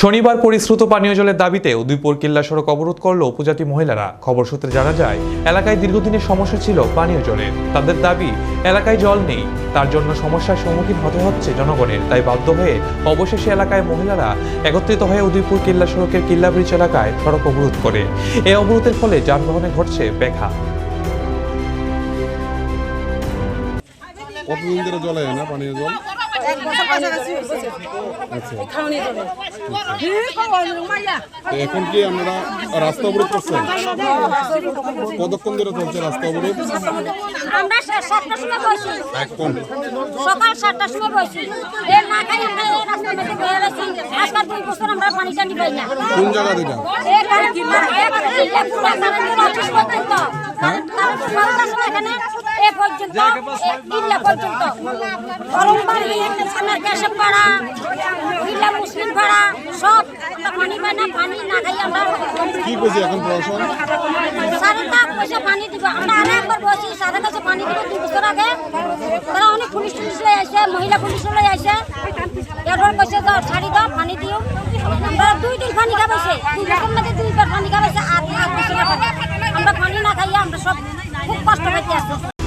শনিবার পরিশ্রুত পানীয় জলের দাবিতে উদয়পুর কিল্লা সড়ক অবরোধ করল উপজাতি মহিলারা। খবর সূত্রে জানা যায়, এলাকায় দীর্ঘদিনের সমস্যা ছিল পানীয় জলের। তাদের দাবি, এলাকায় জল নেই। তার জন্য সমস্যার সম্মুখীন হতে হচ্ছে জনগণের। তাই বাধ্য হয়ে অবশেষে এলাকায় মহিলারা একত্রিত হয়ে উদয়পুর কিল্লা সড়কের কিল্লা ব্রিজ এলাকায় সড়ক অবরোধ করে। এই অবরোধের ফলে যানবাহনে ঘটছে ব্যাঘাত। কতদিন ধরে জল না পানীয় জল? এক বছর কাছাকাছি হয়েছে। আচ্ছা। খাওয়ানি এখন কি আপনারা রাস্তা অবরোধ করছেন? কতক্ষণ ধরে চলছে রাস্তা অবরোধ? আমরা সাতটার সময় বসি। এখন সকাল সাতটার সময় বসি। এর না খাই আমরা এই রাস্তার মধ্যে বয়ে রয়েছি আজকাল দুই বছর আমরা পানি টানি পাই না। কোন জায়গা থেকে? পর্যন্ত এ কিল্লা পর্যন্ত। গরমবাড়ি সামনের কেশব পাড়া কিল্লা মুসলিম পাড়া সব পানি না পানি না খাই আমরা কি করছে এখন প্রশাসন সাড়ে লাখ পয়সা পানি দিব। আমরা আরও একবার বসি সাড়ে কাছে পানি দিব দুই বছর আগে। তারা অনেক পুলিশ টুলিশ লই আসে মহিলা পুলিশ লই আসে এরপর কইছে দাও ছাড়ি দাও পানি দিও। আমরা দুই দিন পানি খাবাইছে। দুই বছর মধ্যে দুইবার পানি খাবাইছে আর আর আমরা পানি না খাইয়া আমরা সব খুব কষ্ট পাইতে আছি।